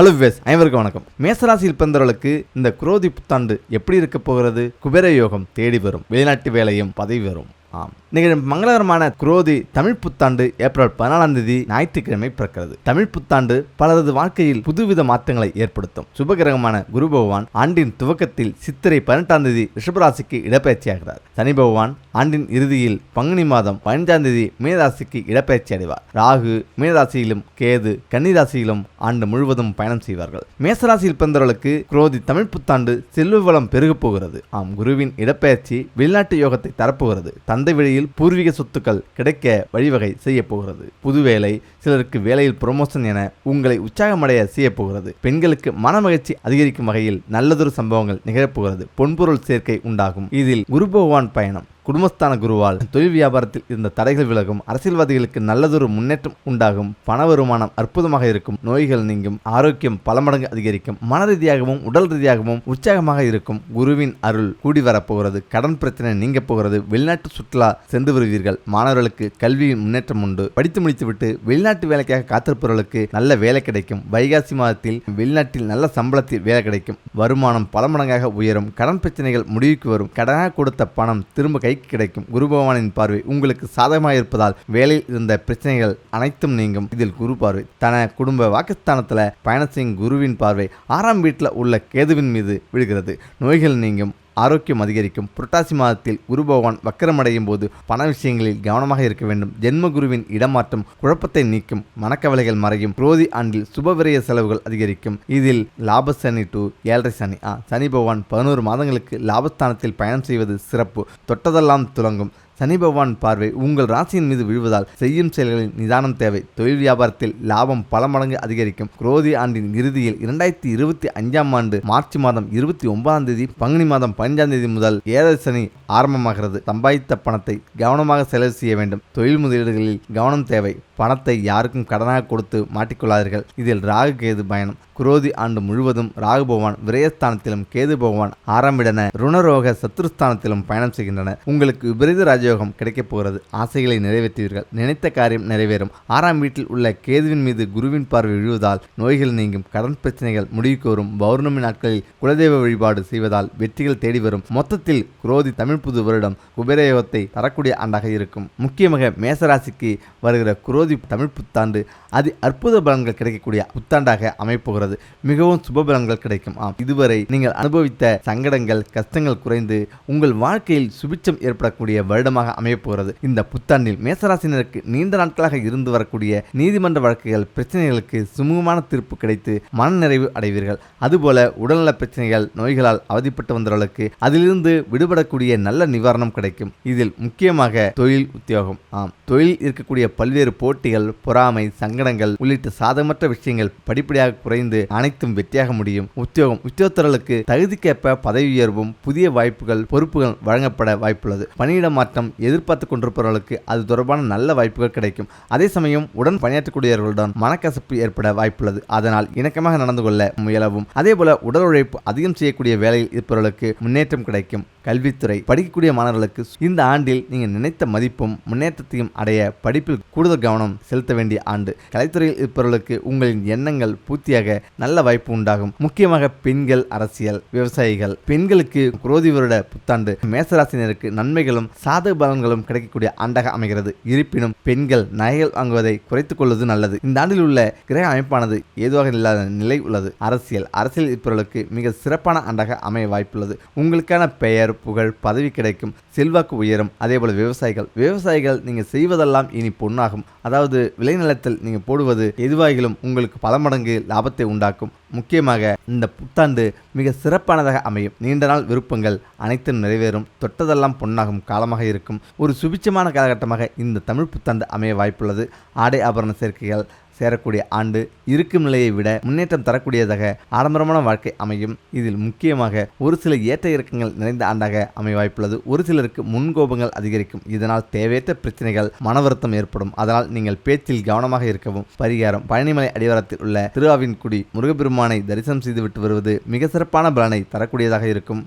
Hello wives அனைவருக்கும் வணக்கம். மேசராசியில் பிறந்தவர்களுக்கு இந்த குரோதி புத்தாண்டு எப்படி இருக்க போகிறது குபேர யோகம் தேடி வரும். வெளிநாட்டு வேலையும் பதவி வரும். ஆம். நிகழ் மங்களகரமான குரோதி தமிழ் புத்தாண்டு ஏப்ரல் பதினாலாம் தேதி ஞாயிற்றுக்கிழமை பிறக்கிறது. தமிழ் புத்தாண்டு பலரது வாழ்க்கையில் புதுவித மாற்றங்களை ஏற்படுத்தும். சுபகிரகமான குரு பகவான் ஆண்டின் துவக்கத்தில் சித்திரை பதினெட்டாம் தேதி ரிஷபராசிக்கு இடப்பெயர்ச்சியாகிறார். சனி பகவான் ஆண்டின் இறுதியில் பங்குனி மாதம் பதினஞ்சாம் தேதி மீனராசிக்கு இடப்பெயர்ச்சி அடைவார் ராகு மீனராசியிலும் கேது கன்னிராசியிலும் ஆண்டு முழுவதும் பயணம் செய்வார்கள். மேசராசியில் பிறந்தவர்களுக்கு குரோதி தமிழ் புத்தாண்டு செல்வ வளம் பெருகப் போகிறது. ஆம் குருவின் இடப்பெயர்ச்சி வெளிநாட்டு யோகத்தை தரப்போகிறது. அந்த வழியில் பூர்வீக சொத்துக்கள் கிடைக்க வழிவகை செய்யப்போகிறது. புது வேலை சிலருக்கு வேலையில் ப்ரொமோஷன் என உங்களை உற்சாகமடைய செய்யப்போகிறது. பெண்களுக்கு மனமகிழ்ச்சி அதிகரிக்கும் வகையில் நல்லதொரு சம்பவங்கள் நிகழப்போகிறது. பொன்பொருள் சேர்க்கை உண்டாகும். இதில் குரு பகவான் பயணம். குடும்பஸ்தான குருவால் தொழில் வியாபாரத்தில் இருந்த தடைகள் விலகும் அரசியல்வாதிகளுக்கு நல்லதொரு முன்னேற்றம் உண்டாகும் பண வருமானம் அற்புதமாக இருக்கும் நோய்கள் நீங்கும் ஆரோக்கியம் பல மடங்கு அதிகரிக்கும் மன ரீதியாகவும் உடல் ரீதியாகவும் உற்சாகமாக இருக்கும் குருவின் அருள் கூடி வரப்போகிறது. கடன் பிரச்சனை நீங்க போகிறது. வெளிநாட்டு சுற்றுலா சென்று வருவீர்கள். மாணவர்களுக்கு கல்வியின் முன்னேற்றம் உண்டு. படித்து முடித்துவிட்டு வெளிநாட்டு வேலைக்காக காத்திருப்பவர்களுக்கு நல்ல வேலை கிடைக்கும். வைகாசி மாதத்தில் வெளிநாட்டில் நல்ல சம்பளத்தில் வேலை கிடைக்கும். வருமானம் பல மடங்காக உயரும். கடன் பிரச்சனைகள் முடிவுக்கு வரும். கடனாக கொடுத்த பணம் திரும்ப கை கிடைக்கும். குரு பகவானின் பார்வை உங்களுக்கு சாதகமாக இருப்பதால் வேலையில் இருந்த பிரச்சனைகள் அனைத்தும் நீங்கும். இதில் குரு பார்வை. தன குடும்ப வாக்குஸ்தானத்தில் பயணம் செய்யும் குருவின் பார்வை ஆறாம் வீட்டில் உள்ள கேதுவின் மீது விழுகிறது. நோய்கள் நீங்கும். ஆரோக்கியம் அதிகரிக்கும். புரட்டாசி மாதத்தில் குரு பகவான் வக்கரமடையும் போது பண விஷயங்களில் கவனமாக இருக்க வேண்டும். ஜென்ம குருவின் இடமாற்றம் குழப்பத்தை நீக்கும். மனக்கவலைகள் மறையும். குரோதி ஆண்டில் சுபவிரய செலவுகள் அதிகரிக்கும். இதில் லாப சனி டு ஏழரை சனி. ஆ சனி பகவான் பதினோரு மாதங்களுக்கு லாபஸ்தானத்தில் பயணம் செய்வது சிறப்பு. தொட்டதெல்லாம் துலங்கும். சனி பகவான் பார்வை உங்கள் ராசியின் மீது விழுவதால் செய்யும் செயல்களில் நிதானம் தேவை. தொழில் வியாபாரத்தில் லாபம் பல மடங்கு அதிகரிக்கும். குரோதி ஆண்டின் இறுதியில் இரண்டாயிரத்தி இருபத்தி அஞ்சாம் ஆண்டு மார்ச் மாதம் இருபத்தி ஒன்பதாம் தேதி பங்குனி மாதம் பதினஞ்சாம் தேதி முதல் ஏழரை சனி ஆரம்பமாகிறது. சம்பாதித்த பணத்தை கவனமாக செலவு செய்ய வேண்டும். தொழில் முதலீடுகளில் கவனம் தேவை. பணத்தை யாருக்கும் கடனாக கொடுத்து மாட்டிக்கொள்ளாதீர்கள். இதில் ராகு கேது பயணம். குரோதி ஆண்டு முழுவதும் ராகு பகவான் விரயஸ்தானத்திலும் கேது பகவான் ஆரம்பிடன ருணரோக சத்துருஸ்தானத்திலும் பயணம் செய்கின்றன உங்களுக்கு விபரீத ராஜயோகம் கிடைக்கப் போகிறது. ஆசைகளை நிறைவேற்றுவீர்கள். நினைத்த காரியம் நிறைவேறும். ஆறாம் வீட்டில் உள்ள கேதுவின் மீது குருவின் பார்வை விழுவதால் நோய்கள் நீங்கும். கடன் பிரச்சனைகள் முடிவுக்கு வரும் பௌர்ணமி நாட்களில் குலதெய்வ வழிபாடு செய்வதால் வெற்றிகள் தேடி வரும் மொத்தத்தில் குரோதி தமிழ் புது வருடம் குபேரயோகத்தை தரக்கூடிய ஆண்டாக இருக்கும். முக்கியமாக மேசராசிக்கு வருகிற குரோதி தமிழ் புத்தாண்டு அது அற்புத பலன்கள் கிடைக்கக்கூடிய புத்தாண்டாக அமைப்போகிறது. மிகவும் சுப பலன்கள் கிடைக்கும். ஆம். இதுவரை நீங்கள் அனுபவித்த சங்கடங்கள் கஷ்டங்கள் குறைந்து உங்கள் வாழ்க்கையில் சுபிச்சம் ஏற்படக்கூடிய வருடமாக அமையப்போகிறது. இந்த புத்தாண்டில் மேசராசினருக்கு நீண்ட நாட்களாக இருந்து வரக்கூடிய நீதிமன்ற வழக்குகள் பிரச்சனைகளுக்கு சுமூகமான தீர்ப்பு கிடைத்து மனநிறைவு அடைவீர்கள். அதுபோல உடல்நல பிரச்சனைகள் நோய்களால் அவதிப்பட்டு வந்தவர்களுக்கு அதிலிருந்து விடுபடக்கூடிய நல்ல நிவாரணம் கிடைக்கும். இதில் முக்கியமாக தொழில் உத்தியோகம். ஆம். தொழில் இருக்கக்கூடிய பல்வேறு போட்டி போட்டிகள் பொறாமை சங்கடங்கள் உள்ளிட்ட சாதகமற்ற விஷயங்கள் படிப்படியாக குறைந்து அனைத்தும் வெற்றியாக முடியும். உத்தியோகம் உத்தியோகத்தர்களுக்கு தகுதிக்கேற்ப பதவி உயர்வும் புதிய வாய்ப்புகள் பொறுப்புகள் வழங்கப்பட வாய்ப்புள்ளது. பணியிட மாற்றம் எதிர்பார்த்து கொண்டிருப்பவர்களுக்கு அது தொடர்பான நல்ல வாய்ப்புகள் கிடைக்கும். அதே சமயம் உடன் பணியாற்றக்கூடியவர்களுடன் மனக்கசப்பு ஏற்பட வாய்ப்புள்ளது. அதனால் இணக்கமாக நடந்து கொள்ள முயலவும். அதே போல உடல் உழைப்பு அதிகம் செய்யக்கூடிய வேலையில் இருப்பவர்களுக்கு முன்னேற்றம் கிடைக்கும். கல்வித்துறை படிக்கக்கூடிய மாணவர்களுக்கு இந்த ஆண்டில் நீங்கள் நினைத்த மதிப்பும் முன்னேற்றத்தையும் அடைய படிப்பில் கூடுதல் கவனம் செலுத்த வேண்டிய ஆண்டு. கலைத்துறையில் இருப்பவர்களுக்கு உங்களின் எண்ணங்கள் பூர்த்தியாக நல்ல வாய்ப்பு உண்டாகும். முக்கியமாக பெண்கள் அரசியல் விவசாயிகள். பெண்களுக்கு குரோதி வருட புத்தாண்டு மேசராசினருக்கு நன்மைகளும் சாதக பலன்களும் கிடைக்கக்கூடிய ஆண்டாக அமைகிறது. இருப்பினும் பெண்கள் நகைகள் வாங்குவதை குறைத்துக் கொள்வது நல்லது. இந்த ஆண்டில் உள்ள கிரக அமைப்பானது ஏதுவாக இல்லாத நிலை உள்ளது. அரசியல் அரசியல் இருப்பவர்களுக்கு மிக சிறப்பான ஆண்டாக அமைய வாய்ப்புள்ளது. உங்களுக்கான பெயர் புகழ் பதவி கிடைக்கும் செல்வாக்கு உயரும். அதேபோல விவசாயிகள். விவசாயிகள் நீங்கள் செய்வதெல்லாம் இனி பொன்னாகும். அதாவது விளைநிலத்தில் நீங்கள் போடுவது எதுவாகிலும் உங்களுக்கு பல மடங்கு லாபத்தை உண்டாக்கும். முக்கியமாக இந்த புத்தாண்டு மிக சிறப்பானதாக அமையும். நீண்ட நாள் விருப்பங்கள் அனைத்தும் நிறைவேறும். தொட்டதெல்லாம் பொன்னாகும் காலமாக இருக்கும். ஒரு சுபிச்சமான காலகட்டமாக இந்த தமிழ் புத்தாண்டு அமைய வாய்ப்புள்ளது. ஆடை ஆபரண சேர்க்கைகள் சேரக்கூடிய ஆண்டு இருக்கும் நிலையை விட முன்னேற்றம் தரக்கூடியதாக ஆடம்பரமான வாழ்க்கை அமையும். இதில் முக்கியமாக ஒரு சில ஏற்ற இறக்கங்கள் நிறைந்த ஆண்டாக அமைய வாய்ப்புள்ளது. ஒரு சிலருக்கு முன்கோபங்கள் அதிகரிக்கும். இதனால் தேவையற்ற பிரச்சனைகள் மன வருத்தம் ஏற்படும். அதனால் நீங்கள் பேச்சில் கவனமாக இருக்கவும் பரிகாரம் பழனிமலை அடிவாரத்தில் உள்ள திருவாவின்குடி முருகப்பெருமானை தரிசனம் செய்துவிட்டு வருவது மிக சிறப்பான பலனை தரக்கூடியதாக இருக்கும்.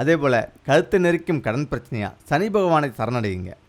அதேபோல கழுத்தை நெரிக்கும் கடன் பிரச்சனையா? சனி பகவானை சரணடையுங்க.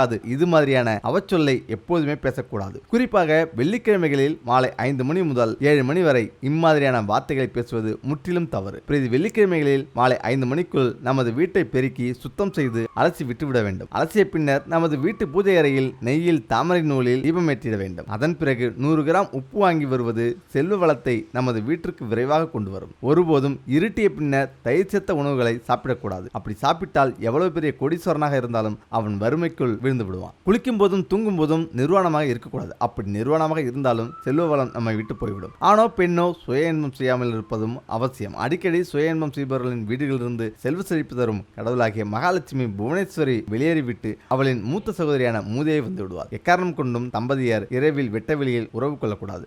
விளங்காது இது மாதிரியான அவச்சொல்லை எப்போதுமே பேசக்கூடாது. குறிப்பாக வெள்ளிக்கிழமைகளில் மாலை ஐந்து மணி முதல் ஏழு மணி வரை இம்மாதிரியான வார்த்தைகளை பேசுவது முற்றிலும் தவறு. பிரதி வெள்ளிக்கிழமைகளில் மாலை ஐந்து மணிக்குள் நமது வீட்டை பெருக்கி சுத்தம் செய்து அலசி விட்டுவிட வேண்டும். அலசிய பின்னர் நமது வீட்டு பூஜை அறையில் நெய்யில் தாமரை நூலில் தீபமேற்றிட வேண்டும். அதன் பிறகு நூறு கிராம் உப்பு வாங்கி வருவது செல்வ வளத்தை நமது வீட்டிற்கு விரைவாக கொண்டு வரும். ஒருபோதும் இருட்டிய பின்னர் தயிர் சேர்த்த உணவுகளை சாப்பிடக்கூடாது. அப்படி சாப்பிட்டால் எவ்வளவு பெரிய கொடிசோரனாக இருந்தாலும் அவன் வறுமைக்குள் விழுந்து விடுவான். குளிக்கும் போதும் தூங்கும் போதும் நிர்வாணமாக இருக்கக்கூடாது. அப்படி நிர்வாணமாக இருந்தாலும் செல்வ வளம் நம்மை விட்டு போய்விடும். ஆணோ பெண்ணோ சுய இன்பம் செய்யாமல் இருப்பதும் அவசியம். அடிக்கடி சுய இன்பம் செய்பவர்களின் வீடுகளிலிருந்து செல்வ செழிப்பு தரும் கடவுளாகிய மகாலட்சுமி புவனேஸ்வரி வெளியேறிவிட்டு அவளின் மூத்த சகோதரியான மூதையை வந்து விடுவார் எக்காரணம் கொண்டும் தம்பதியார் இரவில் வெட்ட வெளியில் உறவு கொள்ளக்கூடாது.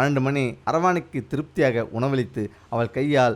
பன்னெண்டு மணி அரவாணிக்கு திருப்தியாக உணவளித்து அவள் கையால்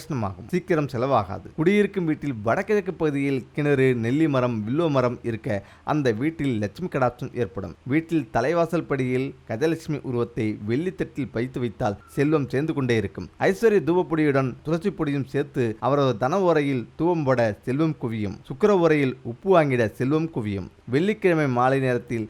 பிரயோசனமாகும் சீக்கிரம் செலவாகாது. குடியிருக்கும் வீட்டில் வடகிழக்கு பகுதியில் கிணறு நெல்லி மரம் வில்லோ மரம் இருக்க அந்த வீட்டில் லட்சுமி கடாட்சம் ஏற்படும். வீட்டில் தலைவாசல் படியில் கஜலட்சுமி உருவத்தை வெள்ளித்தட்டில் வைத்து வைத்தால் செல்வம் சேர்ந்து கொண்டே இருக்கும். ஐஸ்வர்ய தூவப்பொடியுடன் துளசி பொடியும் சேர்த்து அவரது தன உரையில் தூவம் பட செல்வம் குவியும். சுக்கர உரையில் உப்பு வாங்கிட செல்வம் குவியும். வெள்ளிக்கிழமை மாலை நேரத்தில்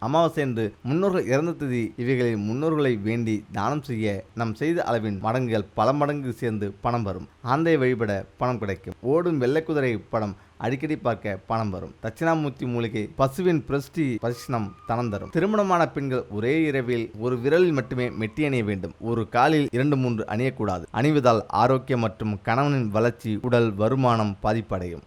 அமாவாசை என்று முன்னோர்கள் இறந்த திதி இவைகளில் முன்னோர்களை வேண்டி தானம் செய்ய நாம் செய்த அளவின் மடங்குகள் பல மடங்கு சேர்ந்து பணம் வரும். ஆந்தை வழிபட பணம் கிடைக்கும். ஓடும் வெள்ளை குதிரை படம் அடிக்கடி பார்க்க பணம் வரும். தட்சிணாமூர்த்தி மூலிகை பசுவின் பிரஸ்டி பரிசனம் தனம் தரும். திருமணமான பெண்கள் ஒரே இரவில் ஒரு விரலில் மட்டுமே மெட்டி அணிய வேண்டும். ஒரு காலில் இரண்டு மூன்று அணியக்கூடாது. அணிவதால் ஆரோக்கியம் மற்றும் கணவனின் வளர்ச்சி உடல் வருமானம் பாதிப்படையும்.